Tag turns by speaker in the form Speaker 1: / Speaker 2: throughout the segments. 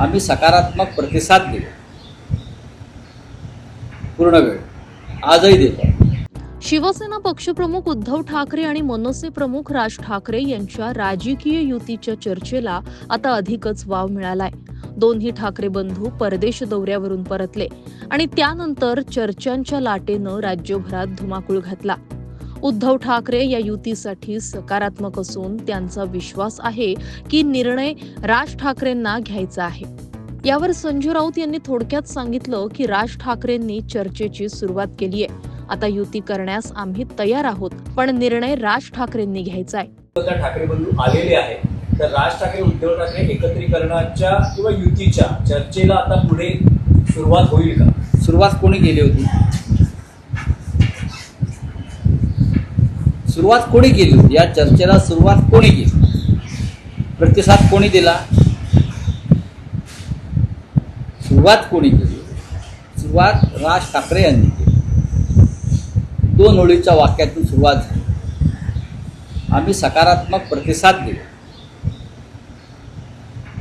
Speaker 1: आम्ही सकारात्मक प्रतिसाद दिला पूर्ण वेळ. आजही देतो.
Speaker 2: शिवसेना पक्षप्रमुख उद्धव ठाकरे आणि मनसे प्रमुख राज ठाकरे यांच्या राजकीय युतीच्या चर्चेला आता अधिकच वाव मिळालाय. दोन्ही ठाकरे बंधू परदेश दौऱ्यावरून परतले आणि त्यानंतर चर्चांच्या लाटेनं राज्यभरात धुमाकूळ घातला. उद्धव ठाकरे या युतीसाठी सकारात्मक असून त्यांचा विश्वास आहे की निर्णय राज ठाकरेंना घ्यायचा आहे. यावर संजय राऊत यांनी थोडक्यात सांगितलं की राज ठाकरेंनी चर्चेची सुरुवात केली आहे आता युती करण्यास आम्ही तयार आहोत पण निर्णय राज ठाकरेंनी घ्यायचा आहे.
Speaker 3: उद्धव ठाकरे बंधू आलेले आहेत. तर राज ठाकरे उद्धव ठाकरे एकत्रीकरणाच्या किंवा युतीच्या चर्चेला आता पुढे सुरुवात होईल का?
Speaker 1: सुरुवात कोणी केली होती? सुरुवात कोणी केली? होती या चर्चेला सुरुवात कोणी केली? प्रतिसाद कोणी दिला? सुरुवात कोणी केली? सुरुवात राज ठाकरे यांनी केली. दोन ओळीच्या वाक्यातून सुरुवात झाली. आम्ही सकारात्मक प्रतिसाद दिला.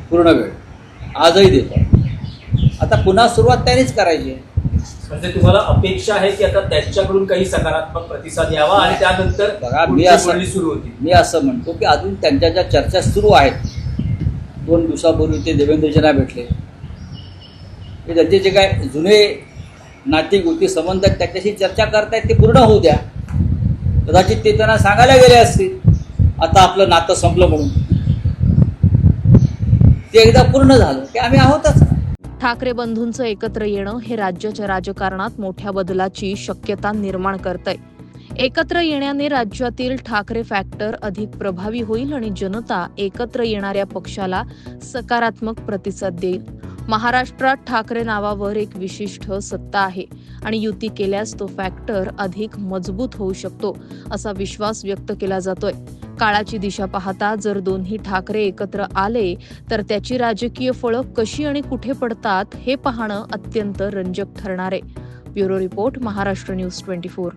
Speaker 1: पूर्ण वेळ. आजही देतो. आता पुन्हा सुरुवात त्यांनीच करायची आहे.
Speaker 3: म्हणजे तुम्हाला अपेक्षा आहे की आता त्यांच्याकडून काही सकारात्मक प्रतिसाद यावा आणि त्यानंतर
Speaker 1: बघा, मी असं-
Speaker 3: सुरू होती.
Speaker 1: मी असं म्हणतो की अजून त्यांच्या ज्या चर्चा सुरू आहेत दोन दिवसापूर्वी ते देवेंद्रजींना भेटले. की त्यांचे जे काय जुने नाती गोती संबंध आहेत त्याच्याशी चर्चा करतायत ते पूर्ण होऊ द्या. कदाचित ते त्यांना सांगायला गेले असतील आता आपलं नातं संपलं म्हणून. ते एकदा पूर्ण झालं की आम्ही आहोतच.
Speaker 2: ठाकरे बंधूंचं एकत्र येणं हे राज्याच्या राजकारणात मोठ्या बदलाची शक्यता निर्माण करतंय. एकत्र येण्याने राज्यातील ठाकरे फॅक्टर अधिक प्रभावी होईल आणि जनता एकत्र येणाऱ्या पक्षाला सकारात्मक प्रतिसाद देईल. महाराष्ट्रात ठाकरे नावावर एक विशिष्ट सत्ता आहे आणि युती केल्यास तो फॅक्टर अधिक मजबूत होऊ शकतो असा विश्वास व्यक्त केला जातोय. काळाची दिशा पाहता जर दोन्ही ठाकरे एकत्र आले तर त्याची राजकीय फळं कशी आणि कुठे पडतात हे पाहणं अत्यंत रंजक ठरणार आहे. Bureau report Maharashtra news twenty four.